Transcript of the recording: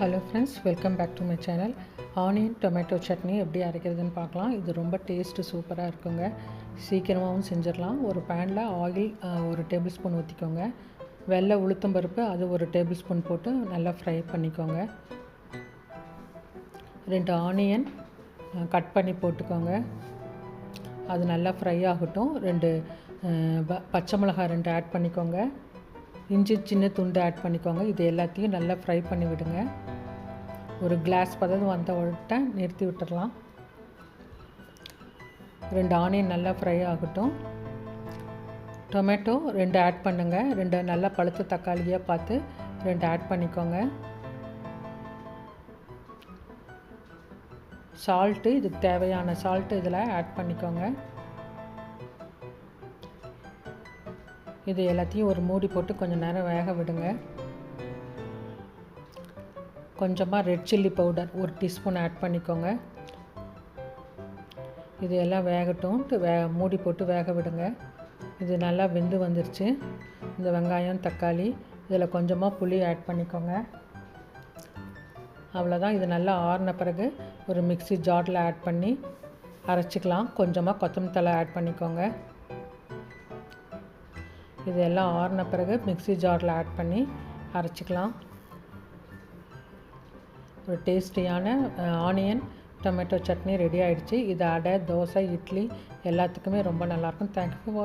Hello friends welcome back to my channel onion tomato chutney எப்படி அரைக்கிறதுன்னு பார்க்கலாம். இது ரொம்ப டேஸ்ட்டு சூப்பராக இருக்குங்க. சீக்கிரமாகவும் செஞ்சிடலாம். ஒரு பேனில் ஆயில் ஒரு டேபிள் ஸ்பூன் ஊற்றிக்கோங்க வெள்ளை உளுத்தம் பருப்பு அது ஒரு டேபிள் ஸ்பூன் போட்டு நல்லா ஃப்ரை பண்ணிக்கோங்க. ரெண்டு ஆனியன் கட் பண்ணி போட்டுக்கோங்க. அது நல்லா ஃப்ரை ஆகட்டும். ரெண்டு ப- பச்சை மிளகாய் ரெண்டு ஆட் பண்ணிக்கோங்க. இஞ்சி சின்ன துண்டு ஆட் பண்ணிக்கோங்க. இது எல்லாத்தையும் நல்லா ஃப்ரை பண்ணி விடுங்க. ஒரு கிளாஸ் பதம் வந்த உடனே நிறுத்தி விட்டுறலாம். ரெண்டு ஆனியன் நல்லா ஃப்ரை ஆகட்டும். டொமேட்டோ ரெண்டு ஆட் பண்ணுங்கள் ரெண்டு நல்லா பழுத்த தக்காளியாக பார்த்து ரெண்டு ஆட் பண்ணிக்கோங்க. சால்ட்டு இதுக்கு தேவையான சால்ட்டு இதில் ஆட் பண்ணிக்கோங்க. இது எல்லாத்தையும் ஒரு மூடி போட்டு கொஞ்சம் நேரம் வேக விடுங்க. கொஞ்சமாக ரெட் சில்லி பவுடர் ஒரு டீஸ்பூன் ஆட் பண்ணிக்கோங்க. இது எல்லாம் வேகட்டும். வே மூடி போட்டு வேக விடுங்க. இது நல்லா வெந்து வந்துருச்சு. இந்த வெங்காயம் தக்காளி இதில் கொஞ்சமாக புளி ஆட் பண்ணிக்கோங்க. அவ்வளோதான் இது நல்லா ஆறின பிறகு ஒரு மிக்ஸி ஜாரில் ஆட் பண்ணி அரைச்சிக்கலாம். கொஞ்சமாக கொத்தமல்லி தழை ஆட் பண்ணிக்கோங்க. இதெல்லாம் ஆறின பிறகு மிக்ஸி ஜாரில் ஆட் பண்ணி அரைச்சிக்கலாம். ஒரு டேஸ்டியான ஆனியன் டொமேட்டோ சட்னி ரெடி ஆகிடுச்சு இது அடை தோசை இட்லி எல்லாத்துக்குமே ரொம்ப நல்லாயிருக்கும் தேங்க்யூ